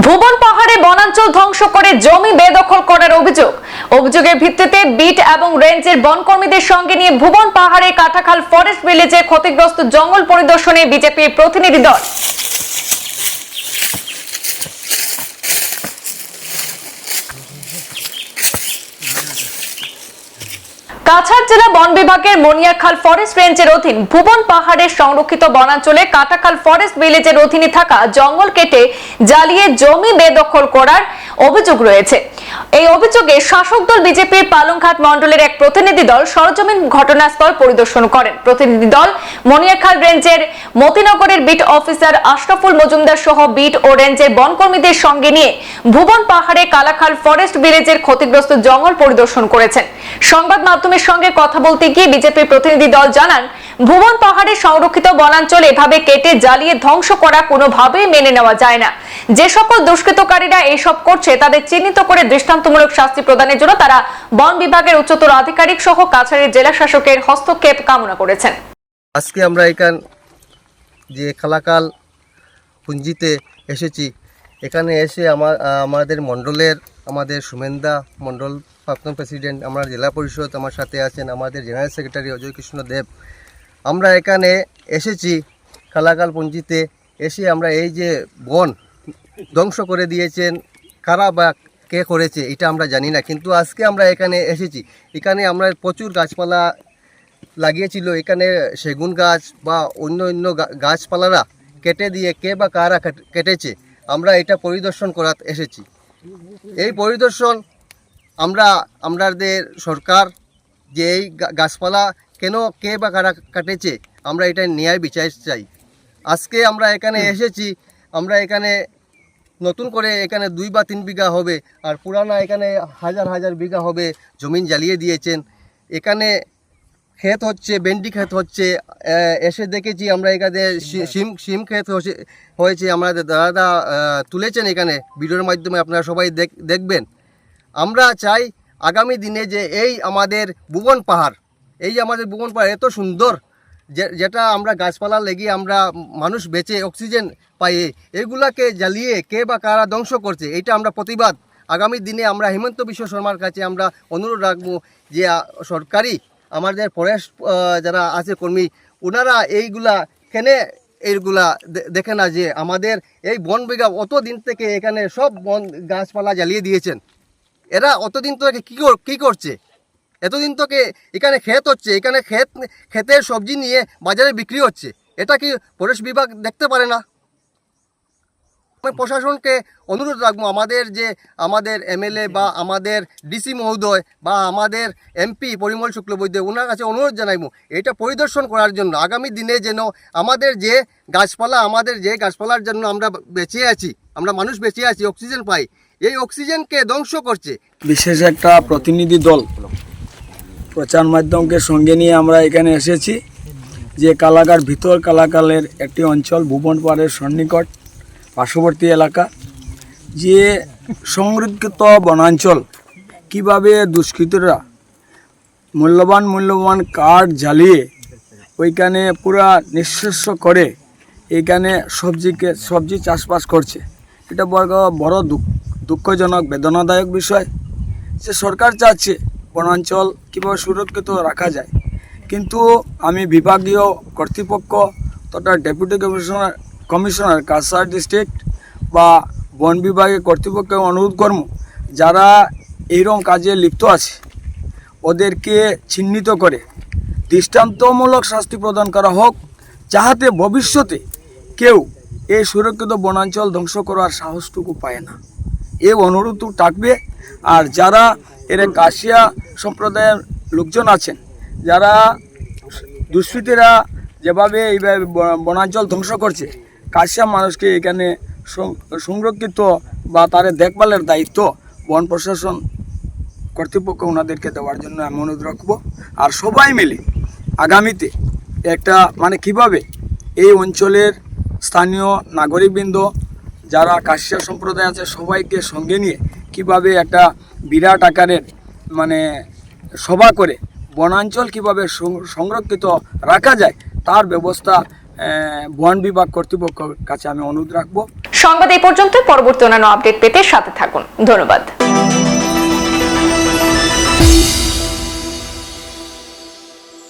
ভুবন পাহাড়ে বনাঞ্চল ধ্বংস করে জমি বেদখল করার অভিযোগ। অভিযোগের ভিত্তিতে বিট এবং রেঞ্জের বনকর্মীদের সঙ্গে নিয়ে ভুবন পাহাড়ে কাটাখাল ফরেস্ট ভিলেজে ক্ষতিগ্রস্ত জঙ্গল পরিদর্শনে বিজেপির প্রতিনিধি দল। কাছাড় জেলা বন বিভাগের মনিয়াখাল ফরেস্ট রেঞ্জের অধীন ভুবন পাহাড়ের সংরক্ষিত বনাঞ্চলে কাটাখাল ফরেস্ট ভিলেজের অধীনে থাকা জঙ্গল কেটে জ্বালিয়ে জমি বেদখল করার অভিযোগ রয়েছে। এই অভিযোগে শাসক দল বিজেপির পালংঘাট মণ্ডলের এক প্রতিনিধি দল সরজমিন ঘটনাস্থল পরিদর্শন করেন। প্রতিনিধি দল মনিয়াখাল রেঞ্জের মতিনগরের বিট অফিসার আশরাফুল মজুমদার সহ বিট ও রেঞ্জের বনকর্মীদের সঙ্গে নিয়ে ভুবন পাহাড়ে কালাখাল ফরেস্ট ভিলেজের ক্ষতিগ্রস্ত জঙ্গল পরিদর্শন করেছেন। সংবাদ মাধ্যমের সঙ্গে কথা বলতে গিয়ে বিজেপির প্রতিনিধি দল জানান, ভুবন পাহাড়ে সংরক্ষিত বনাঞ্চল এভাবে কেটে জ্বালিয়ে ধ্বংস করা কোনোভাবেই মেনে নেওয়া যায় না। যে সকল দুষ্কৃতকারীরা এইসব করছে, তাদের চিহ্নিত করে দৃষ্টান্তমূলক শাস্তি প্রদানের জন্য তারা বন বিভাগের উচ্চতর আধিকারিক সহ কাছাড়ের জেলা শাসকের হস্তক্ষেপ কামনা করেছেন। আজকে আমরা এখান যে খালাকাল পুঞ্জিতে এসেছি। এখানে এসে আমার আমাদের মণ্ডলের, আমাদের সুমেন্দা মণ্ডল, প্রাক্তন প্রেসিডেন্ট, আমার জেলা পরিষদ আমার সাথে আছেন, আমাদের জেনারেল সেক্রেটারি অজয় কৃষ্ণ দেব। আমরা এখানে এসেছি খালাকাল পুঞ্জিতে। এসে আমরা এই যে বন ধ্বংস করে দিয়েছেন কারা বা কে করেছে এটা আমরা জানি না কিন্তু আজকে আমরা এখানে এসেছি। এখানে আমরা প্রচুর গাছপালা লাগিয়েছিল এখানে সেগুন গাছ বা অন্য অন্য গাছপালারা কেটে দিয়ে কে বা কারা কেটেছে আমরা এটা পরিদর্শন করা এসেছি। এই পরিদর্শন আমরা আমাদের সরকার যে এই গাছপালা কেন কে বা কারা কাটেছে আমরা এটা ন্যায় বিচার চাই। আজকে আমরা এখানে এসেছি আমরা এখানে নতুন করে এখানে দুই বা তিন বিঘা হবে আর পুরানা এখানে হাজার হাজার বিঘা হবে জমিন জ্বালিয়ে দিয়েছেন। এখানে ক্ষেত হচ্ছে বেন্ডি ক্ষেত হচ্ছে এসে দেখেছি আমরা এখানে শিম শিম ক্ষেত হয়েছে। আমাদের দাদা তুলেছেন এখানে ভিডিওর মাধ্যমে আপনারা সবাই দেখ- দেখবেন। আমরা চাই আগামী দিনে যে এই আমাদের ভুবন পাহাড় এই আমাদের ভুবন পাহাড় এত সুন্দর যেটা আমরা গাছপালা লেগে আমরা মানুষ বেঁচে অক্সিজেন পাই, এগুলাকে জ্বালিয়ে কে বা কারা ধ্বংস করছে এটা আমরা প্রতিবাদ। আগামী দিনে আমরা হেমন্ত বিশ্ব শর্মার কাছে আমরা অনুরোধ রাখব যে সরকারি আমাদের ফরেস্ট যারা আছে কর্মী ওনারা এইগুলা কেনে, এইগুলা দেখে না যে আমাদের এই বন বিঘা অত দিন থেকে এখানে সব বন গাছপালা জ্বালিয়ে দিয়েছেন। এরা অতদিন থেকে কী কী করছে? এতদিন তোকে এখানে ক্ষেত হচ্ছে এখানে ক্ষেত ক্ষেতের সবজি নিয়ে বাজারে বিক্রি হচ্ছে। এটা কি ফরেস্ট বিভাগ দেখতে পারে না? আমি প্রশাসনকে অনুরোধ রাখব আমাদের যে আমাদের এমএলএ বা আমাদের ডিসি মহোদয় বা আমাদের এমপি পরিমল শুক্লবৈদ্য ওনার কাছে অনুরোধ জানাইবো এটা পরিদর্শন করার জন্য আগামী দিনে যেন আমাদের যে গাছপালা আমাদের যে গাছপালার জন্য আমরা বেঁচে আছি আমরা মানুষ বেঁচে আছি অক্সিজেন পাই এই অক্সিজেনকে ধ্বংস করছে। বিশেষ একটা প্রতিনিধি দল। প্রচার মাধ্যমকে সঙ্গে নিয়ে আমরা এখানে এসেছি। যে কালাকার, ভিতর কালাকালের একটি অঞ্চল, ভুবন পাহাড়ের সন্নিকট, পার্শ্ববর্তী এলাকা। যে সংরক্ষিত বনাঞ্চল, কীভাবে দুষ্কৃতরা মূল্যবান মূল্যবান কাঠ জ্বালিয়ে ওইখানে পুরা নিঃশেষ করে এইখানে সবজিকে, সবজি চাষবাস করছে। এটা বড় বড় দুঃখ, দুঃখজনক, বেদনাদায়ক বিষয়। যে সরকার চাচ্ছে বনাঞ্চল কীভাবে সুরক্ষিত রাখা যায়। কিন্তু আমি বিভাগীয় কর্তৃপক্ষ তথা deputy commissioner commissioner, Cachar district বা বন বিভাগের কর্তৃপক্ষকে অনুরোধ করব, যারা এইরকম কাজে লিপ্ত আছে, ওদেরকে চিহ্নিত করে দৃষ্টান্তমূলক শাস্তি প্রদান করা হোক, যাহাতে ভবিষ্যতে কেউ এই সুরক্ষিত বনাঞ্চল ধ্বংস করার সাহসটুকু পায় না। এই অনুরোধ থাকবে, আর যারা এর কাশিয়া সম্প্রদায়ের লোকজন আছেন। যারা দুষ্কৃতীরা যেভাবে এইভাবে বনাঞ্চল ধ্বংস করছে, কাশিয়া মানুষকে এখানে সংরক্ষিত বা তাদের দেখভালের দায়িত্ব বন প্রশাসন কর্তৃপক্ষ ওনাদেরকে দেওয়ার জন্য আমি অনুরোধ রাখব। আর সবাই মিলে আগামীতে একটা মানে কীভাবে এই অঞ্চলের স্থানীয় নাগরিকবৃন্দ যারা কাশিয়া সম্প্রদায় আছে, সবাইকে সঙ্গে নিয়ে কীভাবে একটা বিরাট আকারের মানে সভা করে বনাঞ্চল কীভাবে সংরক্ষিত রাখা যায়, তার ব্যবস্থা বন বিভাগ কর্তৃপক্ষের কাছে আমি অনুরোধ রাখব। সংবাদ এই পর্যন্ত, পরবর্তী অন্যান্য আপডেট পেতে সাথে থাকুন। ধন্যবাদ।